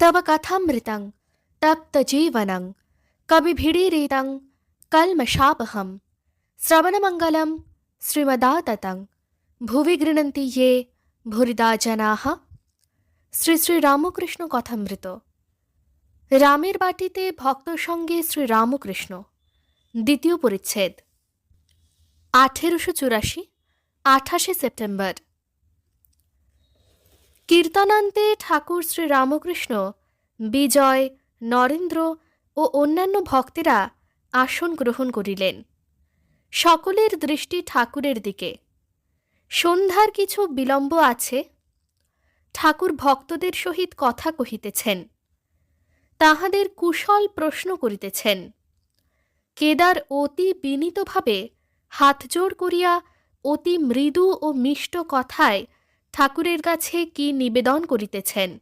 तव कथामृतं तप्तजीवनं कविभिडीरितं कल्मषापहं श्रवणमङ्गलं श्रीमदाततं ভুবি গৃণন্তি ইয়ে ভুরিদা জনাহ শ্রী শ্রী রামকৃষ্ণ কথামৃত রামের বাটিতে ভক্ত সঙ্গে শ্রী রামকৃষ্ণ দ্বিতীয় পরিচ্ছেদ আঠেরোশো চুরাশি আঠাশে সেপ্টেম্বর কীর্তনান্তে ঠাকুর শ্রী রামকৃষ্ণ, বিজয়, নরেন্দ্র ও অন্যান্য ভক্তেরা আসন গ্রহণ করিলেন। সকলের দৃষ্টি ঠাকুরের দিকে। সন্ধ্যার কিছু বিলম্ব আছে? ঠাকুর ভক্তদের সহিত কথা কহিতেছেন। তাহাদের কুশল প্রশ্ন করিতেছেন। কেদার অতি বিনীতভাবে হাতজোড় করিয়া অতি মৃদু ও মিষ্ট কথায় ঠাকুরের কাছে কি নিবেদন করিতেছেন?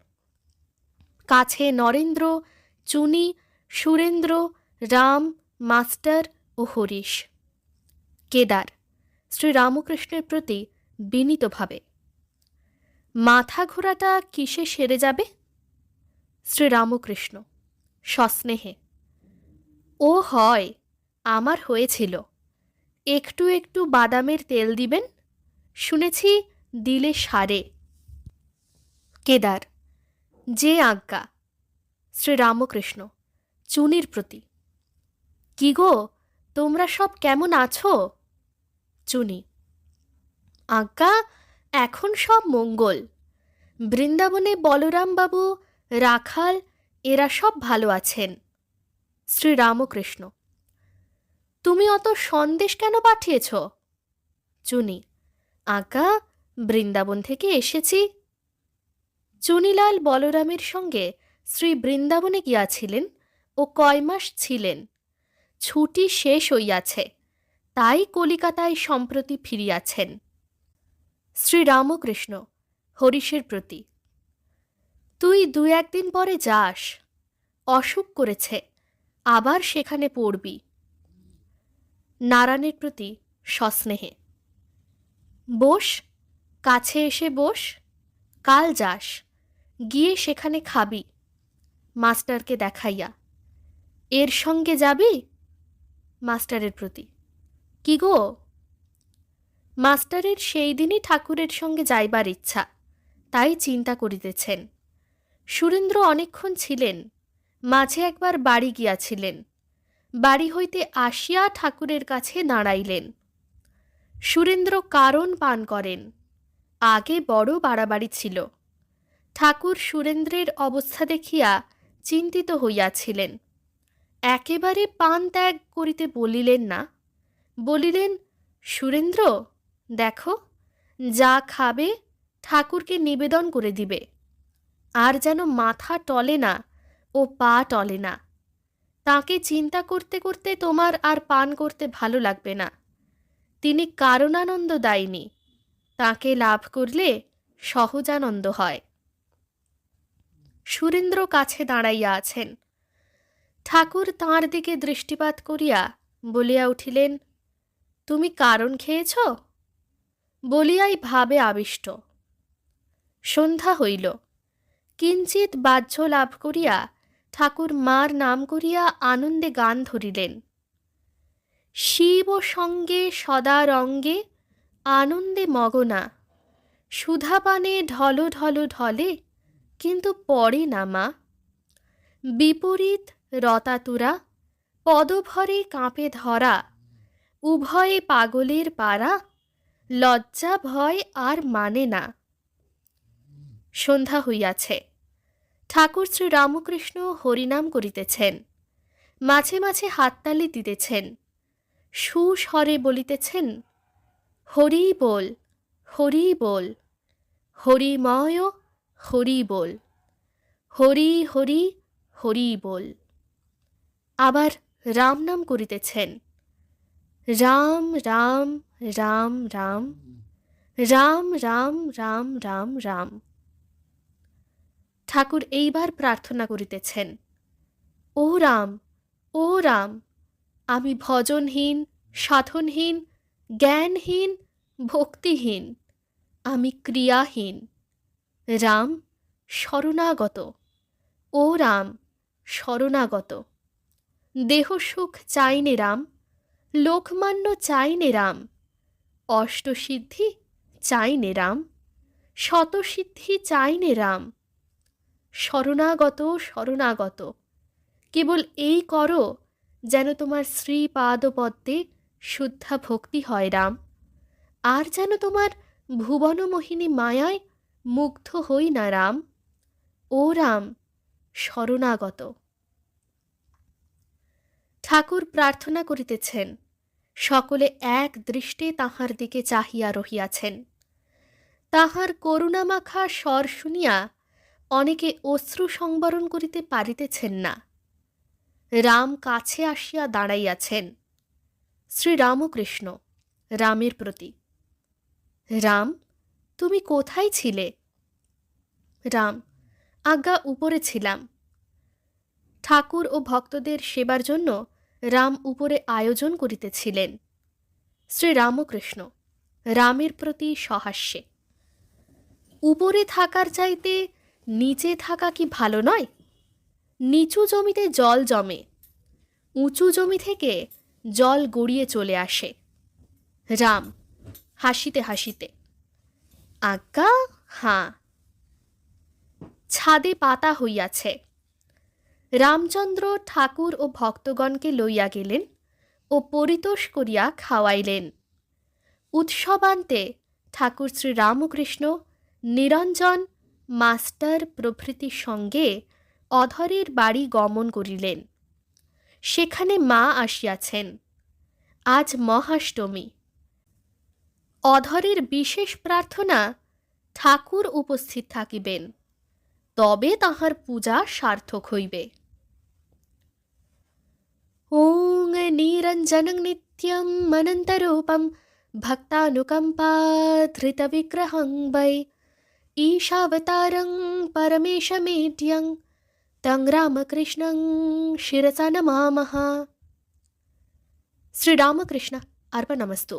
কাছে নরেন্দ্র, চুনি, সুরেন্দ্র, রাম, মাস্টার ও হরিশ। কেদার শ্রীরামকৃষ্ণের প্রতি বিনীতভাবে। মাথা ঘোরাটা কিসে সেরে যাবে? শ্রীরামকৃষ্ণ সস্নেহে। ও হয়, আমার হয়েছিল। একটু একটু বাদামের তেল দিবেন? শুনেছি দিলে সারে। কেদার, যে আজ্ঞা। শ্রীরামকৃষ্ণ, চুনির প্রতি। কি গো, তোমরা সব কেমন আছো? চুনি, আজ্ঞা, এখন সব মঙ্গল। বৃন্দাবনে বলরামবাবু, রাখাল, এরা সব ভালো আছেন। শ্রীরামকৃষ্ণ, তুমি অত সন্দেশ কেন পাঠিয়েছ? চুনি, আজ্ঞা বৃন্দাবন থেকে এসেছি। চুনিলাল বলরামের সঙ্গে শ্রী বৃন্দাবনে গিয়াছিলেন ও কয় মাস ছিলেন। ছুটি শেষ হইয়াছে, তাই কলিকাতায় সম্প্রতি ফিরিয়াছেন। শ্রীরামকৃষ্ণ হরিশের প্রতি, তুই দু একদিন পরে যাস, অসুখ করেছে, আবার সেখানে পড়বি। নারায়ণের প্রতি সস্নেহে, বস কাছে এসে বস, কাল যাস, গিয়ে সেখানে খাবি, মাস্টারকে দেখাইয়া। এর সঙ্গে যাবি? মাস্টারের প্রতি। কি গো? মাস্টারের সেই দিনই ঠাকুরের সঙ্গে যাইবার ইচ্ছা, তাই চিন্তা করিতেছেন। সুরেন্দ্র অনেকক্ষণ ছিলেন, মাঝে একবার বাড়ি গিয়াছিলেন। বাড়ি হইতে আসিয়া ঠাকুরের কাছে দাঁড়াইলেন সুরেন্দ্র কারণ পান করেন। আগে বড় বাড়াবাড়ি ছিল। ঠাকুর সুরেন্দ্রের অবস্থা দেখিয়া চিন্তিত হইয়াছিলেন। একেবারে পান ত্যাগ করিতে বলিলেন না। বলিলেন, সুরেন্দ্র, দেখো, যা খাবে ঠাকুরকে নিবেদন করে দিবে। আর যেন মাথা টলে না ও পা টলে না। তাকে চিন্তা করতে করতে তোমার আর পান করতে ভালো লাগবে না। তিনি কারণানন্দ দায়নি। তাকে লাভ করলে সহজানন্দ হয়। সুরেন্দ্র কাছে দাঁড়াইয়া আছেন। ঠাকুর তাঁর দিকে দৃষ্টিপাত করিয়া বলিয়া উঠিলেন, তুমি কারণ খেয়েছ? বলিয়াই ভাবে আবিষ্ট। সন্ধ্যা হইল। কিঞ্চিত বাহ্য লাভ করিয়া ঠাকুর মার নাম করিয়া আনন্দে গান ধরিলেন। শিব সঙ্গে সদা রঙ্গে আনন্দে মগনা। সুধাপানে ঢল ঢল ঢলে, কিন্তু পড়ে না মা। বিপরীত রতাতুরা, পদভরে কাঁপে ধরা, উভয়ে পাগলের পাড়া, লজ্জা ভয় আর মানে না। সন্ধ্যা হইয়াছে। ঠাকুর শ্রী রামকৃষ্ণ হরিনাম করিতেছেন, মাঝে মাঝে হাততালি দিতেছেন। সুস্বরে বলিতেছেন হরি বল হরি বল হরিময় হরি বল, হরি হরি হরি বল। আবার রাম নাম করিতেছেন। রাম রাম রাম রাম রাম রাম রাম রাম রাম। ঠাকুর এইবার প্রার্থনা করিতেছেন, ও রাম ও রাম, আমি ভজনহীন, সাধনহীন জ্ঞানহীন, ভক্তিহীন, আমি ক্রিয়াহীন। রাম শরণাগত, ও রাম শরণাগত। দেহসুখ চাইনে রাম, লোকমান্য চাইনে রাম, অষ্টসিদ্ধি চাইনে রাম, শতসিদ্ধি চাইনে রাম। শরণাগত শরণাগত, কেবল এই করো যেন তোমার শ্রীপাদপদ্মে শুদ্ধা ভক্তি হয় রাম। আর যেন তোমার ভুবনমোহিনী মায়ায় মুগ্ধ হই না রাম। ও রাম, শরণাগত। ঠাকুর প্রার্থনা করিতেছেন, সকলে এক দৃষ্টে তাহার দিকে চাহিয়া রহিয়াছেন। তাহার করুণামাখা স্বর শুনিয়া অনেকে অশ্রু সংবরণ করিতে পারিতেছেন না। রাম কাছে আসিয়া দাঁড়াইয়াছেন। শ্রীরামকৃষ্ণ, রামের প্রতি। রাম, তুমি কোথায় ছিলে? রাম, আজ্ঞা উপরে ছিলাম। ঠাকুর ও ভক্তদের সেবার জন্য রাম উপরে আয়োজন করিতেছিলেন। শ্রীরামকৃষ্ণ, রামের প্রতি সহাস্যে। উপরে থাকার চাইতে নিচে থাকা কি ভালো নয়? নিচু জমিতে জল জমে, উঁচু জমি থেকে জল গড়িয়ে চলে আসে। রাম হাসিতে হাসিতে, আজ্ঞা, হাঁ। ছাদে পাতা হইয়াছে। রামচন্দ্র ঠাকুর ও ভক্তগণকে লইয়া গেলেন ও পরিতোষ করিয়া খাওয়াইলেন। উৎসবান্তে ঠাকুর শ্রী রামকৃষ্ণ নিরঞ্জন মাস্টার প্রভৃতির সঙ্গে অধরের বাড়ি গমন করিলেন। সেখানে মা আসিয়াছেন আজ মহাষ্টমী অধরের বিশেষ প্রার্থনা ঠাকুর উপস্থিত থাকিবেন তবে তাহার পূজা সার্থক হইবে ওং নিরঞ্জনং নিত্যম অনন্তরূপম ভক্তানুকম্পাধৃতবিগ্রহং वै ईशावतारं परमेशमेड्यं तं రామకృష్ణం శిరస నమామహ శ్రీరామకృష్ణ అర్పణమస్తు